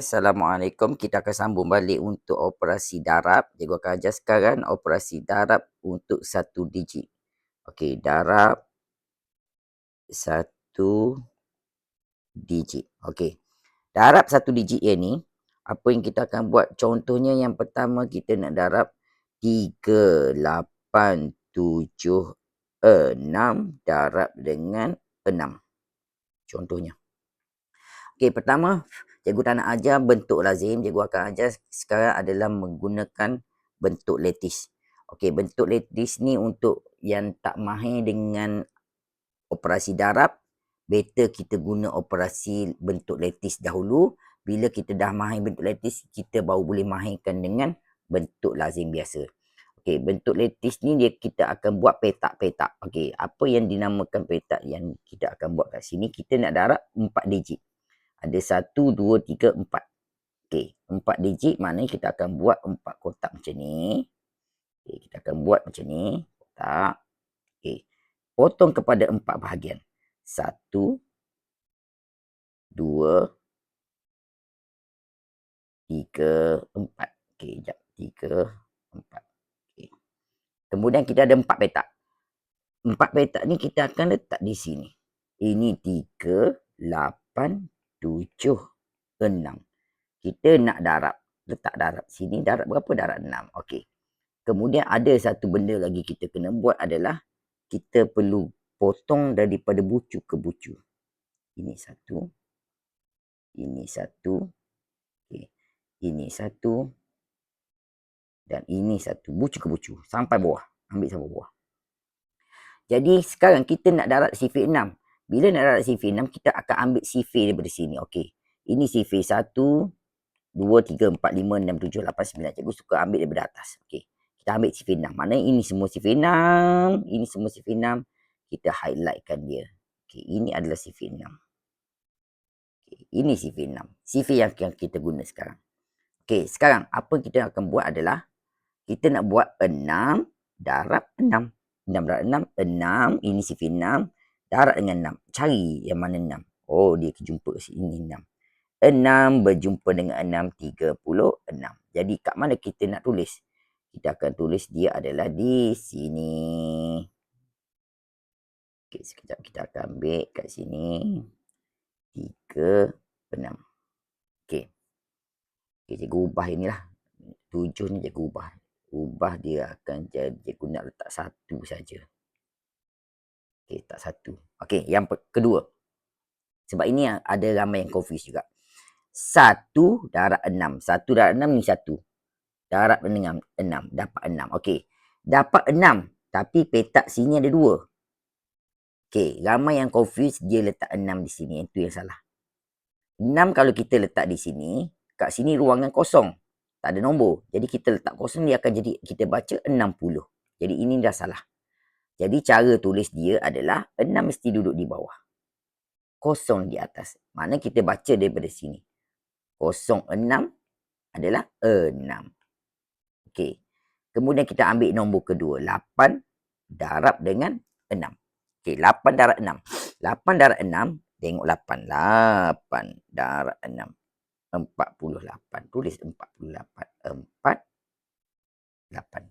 Assalamualaikum. Kita akan sambung balik untuk operasi darab. Cikgu akan ajar sekarang operasi darab untuk satu digit. Okey, darab satu digit. Okey. Darab satu digit yang ni, apa yang kita akan buat? Contohnya yang pertama kita nak darab 3, 8, 7, 6 darab dengan 6. Contohnya. Okey, pertama cikgu tak nak ajar bentuk lazim. Cikgu akan ajar sekarang adalah menggunakan bentuk letis. Okey, bentuk letis ni untuk yang tak mahir dengan operasi darab, better kita guna operasi bentuk letis dahulu. Bila kita dah mahir bentuk letis, kita baru boleh mahirkan dengan bentuk lazim biasa. Okey, bentuk letis ni dia kita akan buat petak-petak. Okey, apa yang dinamakan petak yang kita akan buat kat sini, kita nak darab 4 digit. Ada satu, dua, tiga, empat. Okey, empat digit maknanya kita akan buat empat kotak macam ni. Okey, kita akan buat macam ni. Kotak. Okey, potong kepada empat bahagian. Satu, dua, tiga, empat. Okey, sekejap. Tiga, empat. Okey. Kemudian kita ada empat petak. Empat petak ni kita akan letak di sini. Ini tiga, lapan, tujuh, enam. Kita nak darab. Letak darab sini. Darab berapa? Darab enam. Okey. Kemudian ada satu benda lagi kita kena buat adalah kita perlu potong daripada bucu ke bucu. Ini satu. Ini satu. Okey. Ini satu. Dan ini satu. Bucu ke bucu. Sampai bawah. Ambil sampai bawah. Jadi sekarang kita nak darab sifir enam. Bila nak darat CV 6, kita akan ambil CV daripada sini. Okey. Ini CV 1, 2, 3, 4, 5, 6, 7, 8, 9. Cikgu suka ambil daripada atas. Okey. Kita ambil CV 6. Mana ini semua CV 6. Ini semua CV 6. Kita highlightkan dia. Okey. Ini adalah CV 6. Okay. Ini CV 6. CV yang kita guna sekarang. Okey. Sekarang apa kita akan buat adalah kita nak buat 6 darab 6. 6 darab 6. 6. Ini CV 6 darab dengan 6. Cari yang mana 6. Oh, dia jumpa sini 6. 6 berjumpa dengan 6, 36. Jadi, kat mana kita nak tulis? Kita akan tulis dia adalah di sini. Okey, sekejap kita akan ambil kat sini. 3, 6. Okey. Okey, cikgu ubah inilah. 7 ni cikgu ubah. Ubah dia akan jadi, cikgu nak letak satu saja. Okey, tak satu. Okey, yang kedua. Sebab ini ada ramai yang confuse juga. Satu darab enam. Satu darab enam ni satu. Darab dengan enam. Dapat enam. Okey. Dapat enam. Tapi petak sini ada dua. Okey, ramai yang confuse dia letak enam di sini. Itu yang salah. Enam kalau kita letak di sini, kat sini ruangan kosong. Tak ada nombor. Jadi kita letak kosong, dia akan jadi, kita baca enam puluh. Jadi ini dah salah. Jadi cara tulis dia adalah enam mesti duduk di bawah. Kosong di atas. Mana kita baca daripada sini. Kosong enam adalah enam. Okey. Kemudian kita ambil nombor kedua. Lapan darab dengan enam. Okey. Lapan darab enam. Lapan darab enam. Tengok lapan. Lapan darab enam. Empat puluh lapan. Tulis empat puluh lapan. Empat. Lapan.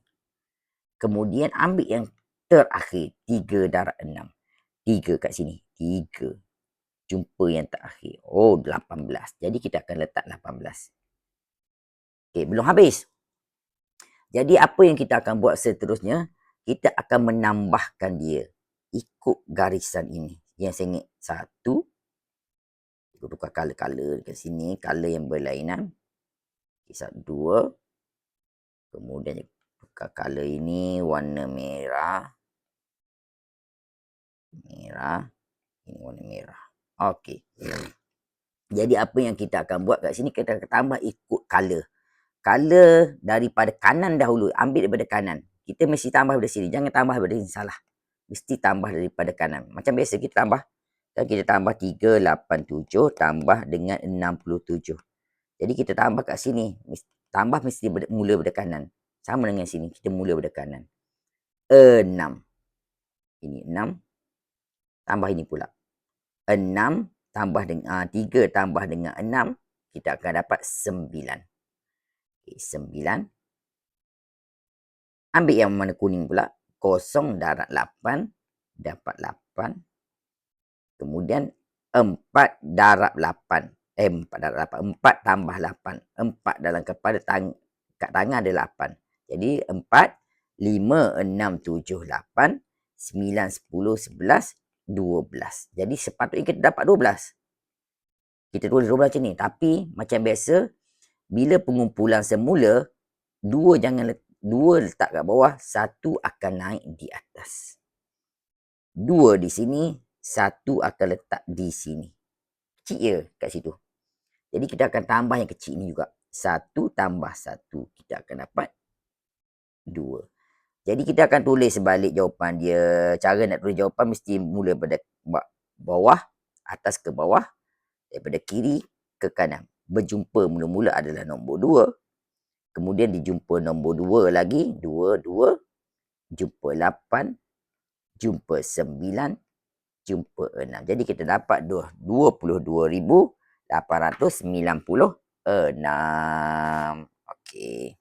Kemudian ambil yang terakhir. Tiga darab enam. Tiga kat sini. Tiga. Jumpa yang terakhir. Oh, lapan belas. Jadi kita akan letak lapan belas. Okay, belum habis. Jadi apa yang kita akan buat seterusnya? Kita akan menambahkan dia. Ikut garisan ini. Yang ingat. Satu. Kita tukar color-color dekat sini. Color yang berlainan. Kisah dua. Kemudian tukar color ini warna merah merah. Ini warna merah. Okey. Jadi apa yang kita akan buat kat sini, kita akan tambah ikut color. Color daripada kanan dahulu. Ambil daripada kanan. Kita mesti tambah daripada sini. Jangan tambah daripada sini. Salah. Mesti tambah daripada kanan. Macam biasa kita tambah. Dan kita tambah 3, 8, 7. Tambah dengan 67. Jadi kita tambah kat sini. Tambah mesti mula daripada kanan. Sama dengan sini. Kita mula daripada kanan. 6. Ini 6 tambah ini pula. 6 tambah dengan uh, 3 tambah dengan 6 kita akan dapat 9. Okay, 9. Ambil yang mana kuning pula. Kosong darab 8. Dapat 8. Kemudian 4 darab 8. Eh, 4 darab 8. 4 tambah 8. 4 dalam kepala tang kat tangan ada 8. Jadi 4, 5, 6, 7, 8, 9, 10, 11, 12. Jadi sepatutnya kita dapat 12. Kita tulis 12 macam ni. Tapi macam biasa, bila pengumpulan semula, dua jangan let, dua letak kat bawah, satu akan naik di atas. Dua di sini, satu akan letak di sini. Kecil je kat situ. Jadi kita akan tambah yang kecil ni juga. Satu tambah satu, kita akan dapat dua. Jadi kita akan tulis sebalik jawapan dia. Cara nak tulis jawapan mesti mula pada bawah, atas ke bawah, daripada kiri ke kanan. Berjumpa mula-mula adalah nombor dua. Kemudian dijumpa nombor dua lagi. Dua, dua. Jumpa lapan. Jumpa sembilan. Jumpa enam. Jadi kita dapat dua puluh dua ribu lapan ratus sembilan puluh enam. Okey.